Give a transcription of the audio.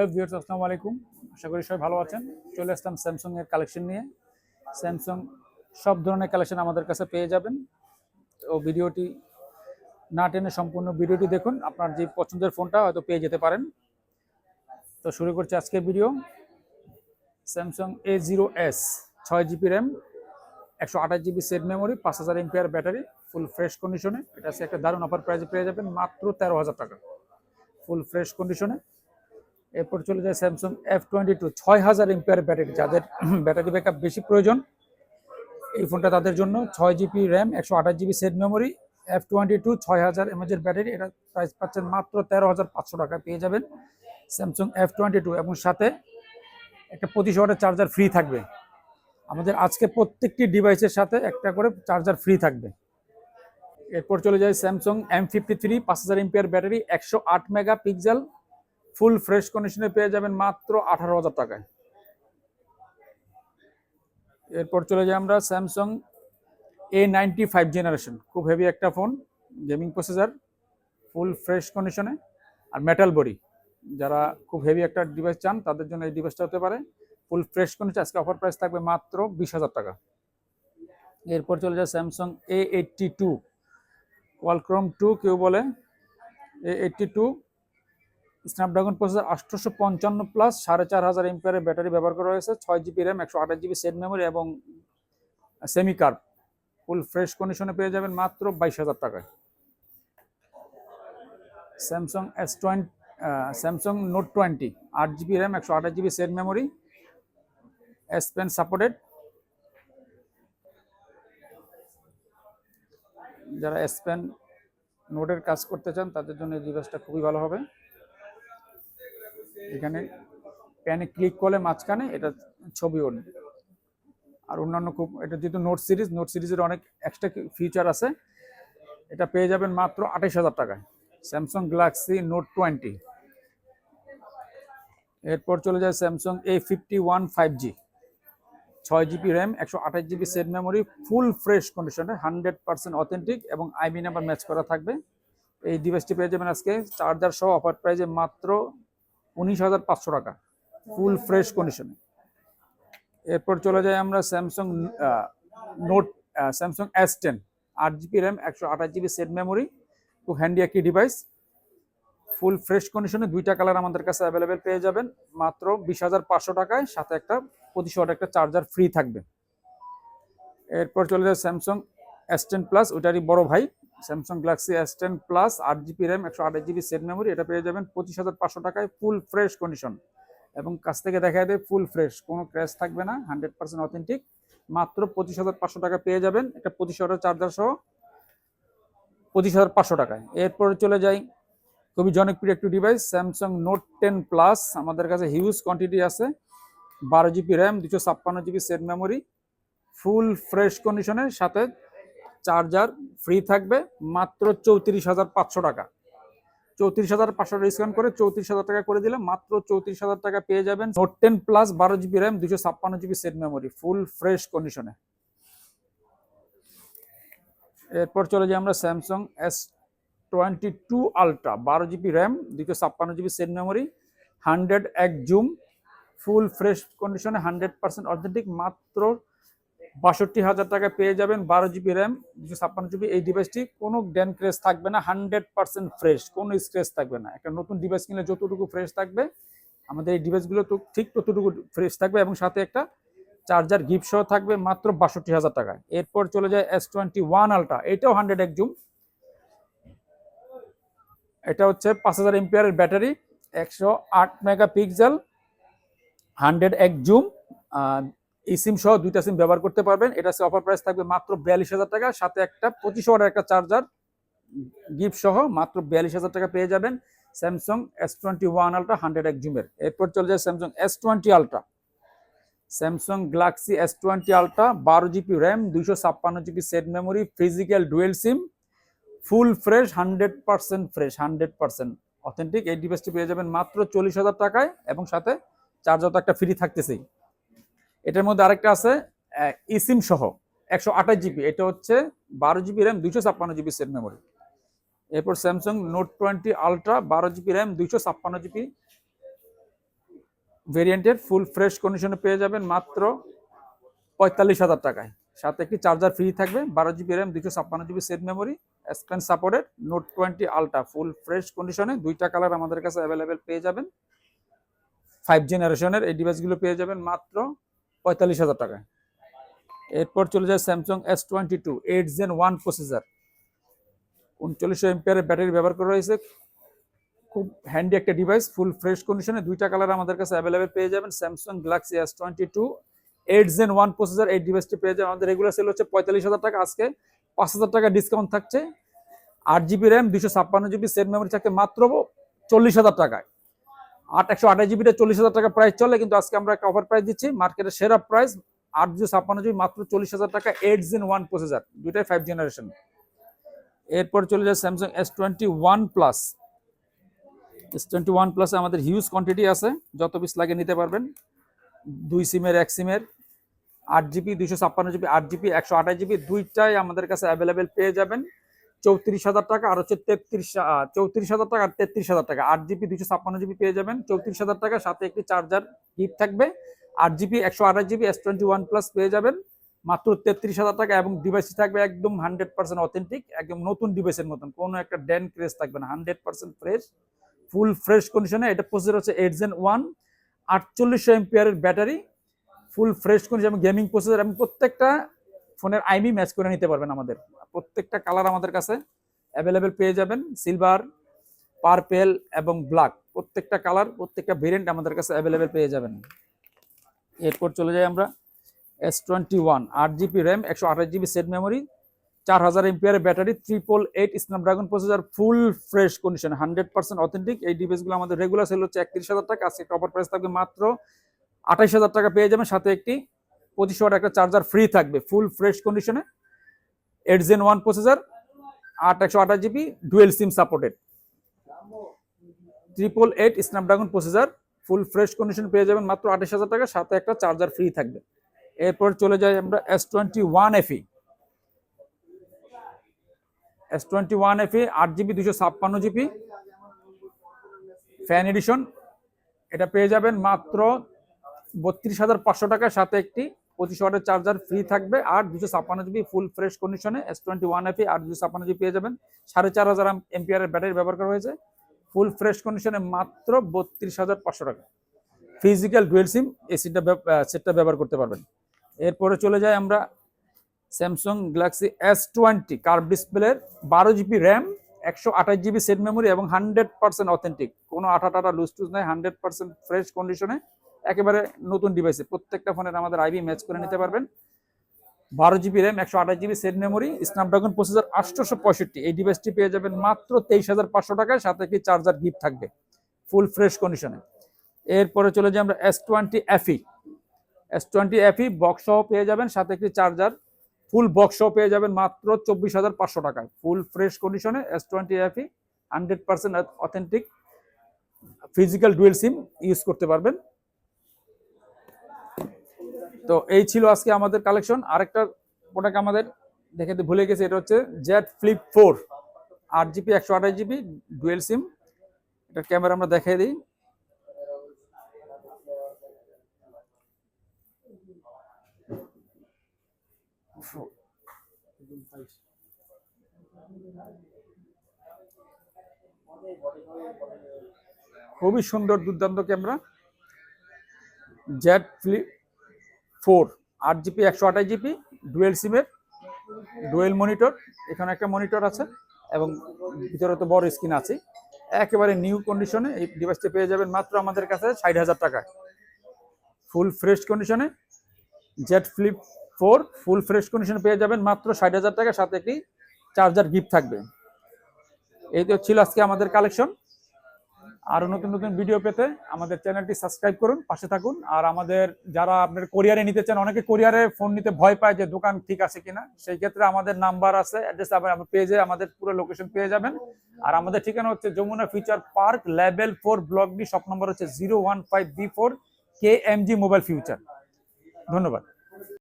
Hello viewers, আসসালামু আলাইকুম। আশা করি সবাই ভালো আছেন। চলে আসলাম স্যামসাং এর কালেকশন নিয়ে। স্যামসাং সব ধরনের কালেকশন আমাদের কাছে পেয়ে যাবেন। তো ভিডিওটি না টেনে সম্পূর্ণ ভিডিওটি দেখুন। আপনার যে পছন্দের ফোনটা হয়তো পেয়ে যেতে পারেন। তো শুরু করছি আজকের video. Samsung A zero S ছয় জিবি র্যাম একশো আঠাশ জিবি সেট মেমোরি পাঁচ হাজার এমপিআর ব্যাটারি ফুল ফ্রেশ কন্ডিশনে এটা একটা দারুণ অফার প্রাইসে পেয়ে যাবেন। মাত্র তেরো হাজার টাকা। ফুল ফ্রেশ কন্ডিশনে এরপর চলে যায় স্যামসাং এফ টোয়েন্টি টু ছয় হাজার এমপিআর ব্যাটারি যাদের ব্যাটারি ব্যাকআপ বেশি প্রয়োজন। এই ফোনটা তাদের জন্য ছয় জিবি র্যাম একশো আঠাশ GB set memory F twenty two ছয় হাজার এমএজের ব্যাটারি এটা প্রাইস পাচ্ছেন মাত্র তেরো হাজার পাঁচশো টাকা, পেয়ে যাবেন স্যামসাং এফ টোয়েন্টি টু এবং সাথে একটা পঁচিশ ওয়াটের চার্জার ফ্রি থাকবে। আমাদের আজকে প্রত্যেকটি ডিভাইসের সাথে একটা করে চার্জার ফ্রি থাকবে। এরপর চলে যায় স্যামসাং এম ফিফটি থ্রি পাঁচ হাজার এমপিআর ব্যাটারি একশো আট মেগা পিক্সেল ফুল ফ্রেশ কন্ডিশনে পেয়ে যাবেন মাত্র আঠারো হাজার টাকায়। এরপর চলে যাই আমরা Samsung A ninety five generation খুব হেভি একটা phone gaming processor full fresh কন্ডিশনে আর মেটাল বডি যারা খুব হেভি একটা ডিভাইস চান, তাদের জন্য এই ডিভাইসটা হতে পারে। ফুল ফ্রেশ কন্ডিশন আজকে অফার প্রাইস থাকবে মাত্র বিশ হাজার টাকা। এরপর চলে যায় Samsung A eighty two Qualcomm two কেউ বলে? A eighty two Snapdragon processor আটশোশো পঞ্চান্ন প্লাস সাড়ে চার হাজার এমপিয়ারের ব্যাটারি ব্যবহার করা হয়েছে, ছয় জিবি র্যাম একশো আঠাশ জিবি সেট মেমোরি এবং সেমি কার্ভ ফুল ফ্রেশ কন্ডিশনে পেয়ে যাবেন মাত্র বাইশ হাজার টাকায়। Samsung S twenty Samsung note twenty আট জিবি র্যাম একশো আঠাশ GB set memory S pen supported যারা এস পেন নোটের কাজ করতে চান, তাদের জন্য এই ডিভাইসটা খুবই ভালো হবে। এখানে প্যানে ক্লিক করলে মাঝখানে এটা ছবি উঠবে আর অন্যান্য খুব, এটা যেহেতু নোট সিরিজ, নোট সিরিজের অনেক এক্সট্রা ফিচার আছে। এটা পেয়ে যাবেন মাত্র আঠাইশ হাজার টাকায়। স্যামসাং গ্যালাক্সি নোট টোয়েন্টি এরপর চলে যায় Samsung A fifty one five G ছয় জিবি র্যাম একশো আঠাশ GB set memory full fresh কন্ডিশনে হান্ড্রেড পার্সেন্ট অথেন্টিক এবং আইবি নাম্বার ম্যাচ করা থাকবে। এই ডিভাইসটি পেয়ে যাবেন আজকে। চার্জার সহ অফার প্রাইজে মাত্র উনিশ হাজার পাঁচশো টাকা ফুল ফ্রেশ কন্ডিশনে এরপর চলে যাই আমরা Samsung note Samsung S ten আট জিবি র্যাম একশো আঠাশ জিবি সেট মেমোরি খুব হ্যান্ডি একটি ডিভাইস ফুল ফ্রেশ কন্ডিশনে দুইটা কালার আমাদের কাছে অ্যাভেলেবেল পেয়ে যাবেন। মাত্র বিশ হাজার পাঁচশো টাকায়, সাথে একটা পঁচিশ একটা চার্জার ফ্রি থাকবে। এরপর চলে যায় স্যামসাং এস টেন প্লাস ওইটারই বড় ভাই। Samsung Galaxy S ten plus আট জিবি র্যাম একশো আঠাশ জিবি সেট মেমোরি এটা পেয়ে যাবেন পঁচিশ হাজার পাঁচশো টাকায় ফুল ফ্রেশ কন্ডিশন এবং কাছ থেকে দেখা দেয় ফুল ফ্রেশ কোনো ক্র্যাশ থাকবে না হান্ড্রেড পার্সেন্ট অথেন্টিক মাত্র পঁচিশ হাজার পাঁচশো টাকা পেয়ে যাবেন, একটা পঁচিশ হাজার চার্জার সহ পঁচিশ হাজার পাঁচশো টাকায়। এরপরে চলে যাই, খুবই জনপ্রিয় একটি device Samsung note ten plus আমাদের কাছে হিউজ কোয়ান্টিটি আছে। বারো জিবি র্যাম দুশো ছাপ্পান্ন GB set memory full fresh কন্ডিশনের সাথে চার্জার ফ্রি থাকবে মাত্র চৌত্রিশ হাজার পাঁচশো টাকা। চৌত্রিশ হাজার পাঁচশো ডিসকাউন্ট করে চৌত্রিশ হাজার টাকা করে দিলে মাত্র চৌত্রিশ হাজার টাকা পেয়ে যাবেন নোট টেন প্লাস বারো জিবি র্যাম দুশো ছাপ্পান্ন GB set memory full fresh কন্ডিশনে এরপর চলে যাই আমরা Samsung S twenty two ultra বারো জিবি র্যাম দুশো ছাপ্পান্ন জিবি সেট মেমোরি হান্ড্রেড এক জুম ফুল ফ্রেশ কন্ডিশনে হান্ড্রেড পার্সেন্ট অথেন্টিক মাত্র বাষট্টি হাজার টাকা পেয়ে যাবেন বারো জিবি র্যাম, দুশো ছাপ্পান্ন জিবি। এই ডিভাইসটি কোনো ড্যান ক্রেস থাকবে না হান্ড্রেড পার্সেন্ট ফ্রেশ কোনো স্ক্রেচ থাকবে না। একটা নতুন ডিভাইস কিনলে যতটুকু ফ্রেশ থাকবে, আমাদের এই ডিভাইসগুলো তো ঠিক ততটুকু ফ্রেশ থাকবে এবং সাথে একটা চার্জার গিফট সহ থাকবে মাত্র বাষট্টি হাজার টাকায়। এরপর চলে যায় এস টোয়েন্টি ওয়ান আলট্রা এটাও হান্ড্রেড এক জুম। এটা হচ্ছে পাঁচ হাজার এমপিআরের ব্যাটারি, একশো আট মেগা পিক্সেল হান্ড্রেড এক জুম। এই সিম সহ দুইটা সিম ব্যবহার করতে পারবেন। এটা অফার প্রাইস থাকবে মাত্র বিয়াল্লিশ হাজার টাকা। সাথে একটা পঁচিশ ওয়াটের একটা চার্জার গিফট সহ মাত্র বিয়াল্লিশ হাজার টাকা পেয়ে যাবেন। Samsung S twenty one ultra hundred এক জুমের। এরপর চলে যায় Samsung S twenty ultra Samsung Galaxy S twenty ultra বারো জিবি র্যাম দুইশো ছাপ্পান্ন GB set memory physical dual SIM full fresh hundred percent fresh hundred percent authentic এই ডিভাইসটি পেয়ে যাবেন মাত্র চল্লিশ হাজার টাকায় এবং সাথে চার্জার তো একটা ফ্রি থাকতেছেই। এটার মধ্যে আরেকটা আছে ইসিম সহ, একশো আঠাশ জিবি এটা হচ্ছে বারো জিবি র্যাম দুইশো ছাপ্পান্ন জিবি সেট মেমোরি এরপর স্যামসাং নোট টোয়েন্টি আলট্রা বারো জিবি র্যাম দুইশো ছাপ্পান্ন জিবি ভেরিয়েন্টের ফুল ফ্রেশ কন্ডিশনে পেয়ে যাবেন মাত্র পঁয়তাল্লিশ হাজার টাকায়। সাথে একটি চার্জার ফ্রি থাকবে, বারো জিবি র্যাম দুশো ছাপ্পান্ন GB set memory S pen supported note twenty ultra full fresh কন্ডিশনে দুইটা কালার আমাদের কাছে অ্যাভেলেবেল পেয়ে যাবেন। ফাইভ জেনারেশনের এই ডিভাইসগুলো পেয়ে যাবেন মাত্র পঁয়তাল্লিশ হাজার টাকায় এরপর চলে যায় Samsung S twenty two eight gen one processor উনচল্লিশশো এমপিয়ারের ব্যাটারি ব্যবহার করা হয়েছে। খুব হ্যান্ডি একটা ডিভাইস ফুল ফ্রেশ কন্ডিশনে দুইটা কালার আমাদের কাছে অ্যাভেলেবেল পেয়ে যাবেন। Samsung Galaxy S twenty two eight gen one processor এই ডিভাইসটি পেয়ে যাবেন। আমাদের রেগুলার সেল হচ্ছে পঁয়তাল্লিশ হাজার টাকা। আজকে পাঁচ হাজার টাকা ডিসকাউন্ট থাকছে। আট জিবি র্যাম দুশো ছাপ্পান্ন জিবি সেট মেমোরি থাকছে মাত্র চল্লিশ হাজার টাকায়। আট একশো আঠাশ জিবিটা চল্লিশ হাজার টাকা প্রাইস চলে, কিন্তু আজকে আমরা একটা অফার প্রাইস দিচ্ছি মার্কেটের সেরা প্রাইস আট দুশো ছাপ্পান্ন জিবি মাত্র চল্লিশ হাজার টাকা এইট জেন ওয়ান প্রসেসর দুইটাই ফাইভ জেনারেশন এরপর চলে যায় Samsung S twenty one plus S twenty one প্লাসে আমাদের হিউজ কোয়ান্টিটি আছে, যত পিস লাগে নিতে পারবেন। দুই সিমের এক সিমের আট জিবি দুইশো ছাপ্পান্ন জিবি আট জিবি একশো আঠাশ জিবি দুইটাই আমাদের কাছে অ্যাভেলেবেল পেয়ে যাবেন। চৌত্রিশ হাজার টাকা আর হচ্ছে তেত্রিশ চৌত্রিশ হাজার টাকা আর তেত্রিশ হাজার টাকা। আট জিবি দুশো ছাপ্পান্ন জিবি পেয়ে যাবেন। চৌত্রিশ হাজার টাকা, সাথে একটি চার্জার গিফট থাকবে। আট জিবি, একশো আঠাশ GB S twenty one plus পেয়ে যাবেন। মাত্র তেত্রিশ হাজার টাকা এবং ডিভাইসটি থাকবে একদম হান্ড্রেড পার্সেন্ট অথেন্টিক একদম নতুন ডিভাইসের মতন। কোনো একটা ড্যান ক্রেস থাকবে না hundred percent fresh full fresh কন্ডিশনে এটা প্রসেসর হচ্ছে এইট জেন ওয়ান আটচল্লিশশো এমপিয়ারের ব্যাটারি ফুল ফ্রেশ কন্ডিশন এবং গেমিং প্রসেসর এবং প্রত্যেকটা ফোনের আইমি ম্যাচ করে নিতে পারবেন আমাদের। প্রত্যেকটা কালার আমাদের কাছে অ্যাভেলেবেল পেয়ে যাবেন। সিলভার পার্পেল এবং ব্ল্যাক প্রত্যেকটা কালার, প্রত্যেকটা ভেরিয়েন্ট আমাদের কাছে অ্যাভেলেবেল পেয়ে যাবেন। এরপর চলে যাই আমরা। এস টোয়েন্টি ওয়ান আট জিবি র্যাম একশো আঠাশ জিবি সেট মেমোরি চার হাজার এমপিয়ারের battery triple eight Snapdragon processor full fresh condition hundred percent authentic এই ডিভাইসগুলো আমাদের রেগুলার সেল হচ্ছে একত্রিশ হাজার টাকা। আজকে অফার প্রাইস থাকবে মাত্র আঠাইশ হাজার টাকা পেয়ে যাবেন। সাথে একটি পঁচিশ ওয়াট একটা চার্জার ফ্রি থাকবে ফুল ফ্রেশ কন্ডিশনে এইট জেন ওয়ান প্রসেসার আট একশো আঠাশ GB dual SIM supported triple eight Snapdragon processor full fresh condition পেয়ে যাবেন মাত্র আঠাশ হাজার টাকা, সাথে একটা চার্জার ফ্রি থাকবে। এরপর চলে যাই আমরা S twenty one FE S twenty one FE আট জিবি দুশো ছাপ্পান্ন জিবি ফ্যান এডিশন এটা পেয়ে যাবেন মাত্র বত্রিশ হাজার পাঁচশো টাকার সাথে একটি পঁচিশ ওয়াটের চার্জার ফ্রি থাকবে আর দুশো ছাপ্পান্ন জিবি ফুল ফ্রেশ কন্ডিশনে এস টোয়েন্টি ওয়ান এফি আর দুশো ছাপ্পান্ন জিবি পেয়ে যাবেন। সাড়ে চার হাজার এমপিআরের ব্যাটারি ব্যবহার করা হয়েছে। ফুল ফ্রেশ কন্ডিশনে মাত্র বত্রিশ হাজার পাঁচশো টাকা। ফিজিক্যাল ডুয়েল সিম এই সিটটা সেটটা ব্যবহার করতে পারবেন। এরপরে চলে যাই আমরা Samsung Galaxy S twenty curve ডিসপ্লের বারো জিবি র্যাম একশো আঠাশ জিবি সেট মেমোরি এবং হান্ড্রেড পার্সেন্ট অথেন্টিক কোনো আঠা টাটা লুজ টুজ নাই হান্ড্রেড পার্সেন্ট ফ্রেশ কন্ডিশনে একেবারে নতুন ডিভাইসে প্রত্যেকটা ফোনের আমাদের আইবি ম্যাচ করে নিতে পারবেন। বারো জিবি র্যাম একশো আঠাশ GB set memory Snapdragon processor আটশোশো পঁয়ষট্টি এই ডিভাইসটি পেয়ে যাবেন মাত্র তেইশ হাজার পাঁচশো টাকায়, সাথে একটি চার্জার গিফট থাকবে। ফুল ফ্রেশ কন্ডিশনে এরপরে চলে যাই আমরা S twenty FE S twenty FE box সহ পেয়ে যাবেন, সাথে একটি চার্জার ফুল বক্স সহ পেয়ে যাবেন মাত্র চব্বিশ হাজার পাঁচশো টাকায়। ফুল ফ্রেশ কন্ডিশনে S twenty FE hundred percent authentic physical dual SIM use করতে পারবেন। তো এই ছিল আজকে আমাদের কালেকশন আরেকটা প্রোডাক্ট আমাদের দেখাতে ভুলে গেছে, এটা হচ্ছে জেড ফ্লিপ ফোর আট জিবি একশো আঠাশ জিবি ডুয়েল সিম এটার ক্যামেরা আমরা দেখাই দিই। খুবই সুন্দর, দুর্দান্ত ক্যামেরা জেড ফ্লিপ ফোর, আট জিবি, একশো আঠাশ জিবি, ডুয়েল সিমের ডুয়েল মনিটর, এখানে একটা মনিটর আছে, এবং ভিতরে তো বড় স্ক্রিন আছে একেবারে নিউ কন্ডিশনে এই ডিভাইসটি পেয়ে যাবেন মাত্র আমাদের কাছে ষাট হাজার টাকায়। ফুল ফ্রেশ কন্ডিশনে Z flip four full fresh কন্ডিশনে পেয়ে যাবেন মাত্র ষাট হাজার টাকার সাথে একটি চার্জার গিফট থাকবে। এই তো ছিল আজকে আমাদের কালেকশন আরও নতুন নতুন ভিডিও পেতে আমাদের চ্যানেলটি সাবস্ক্রাইব করুন, পাশে থাকুন। আর আমাদের যারা আপনার কোরিয়ারে নিতে চান, অনেকে কোরিয়ারে ফোন নিতে ভয় পায় যে দোকান ঠিক আছে কিনা। সেই ক্ষেত্রে আমাদের নাম্বার আছে অ্যাড্রেস আবার পেজে আমাদের পুরো লোকেশন পেয়ে যাবেন। আর আমাদের ঠিকানা হচ্ছে Jamuna future park level four block D shop number হচ্ছে zero one five B four K M G mobile future ধন্যবাদ।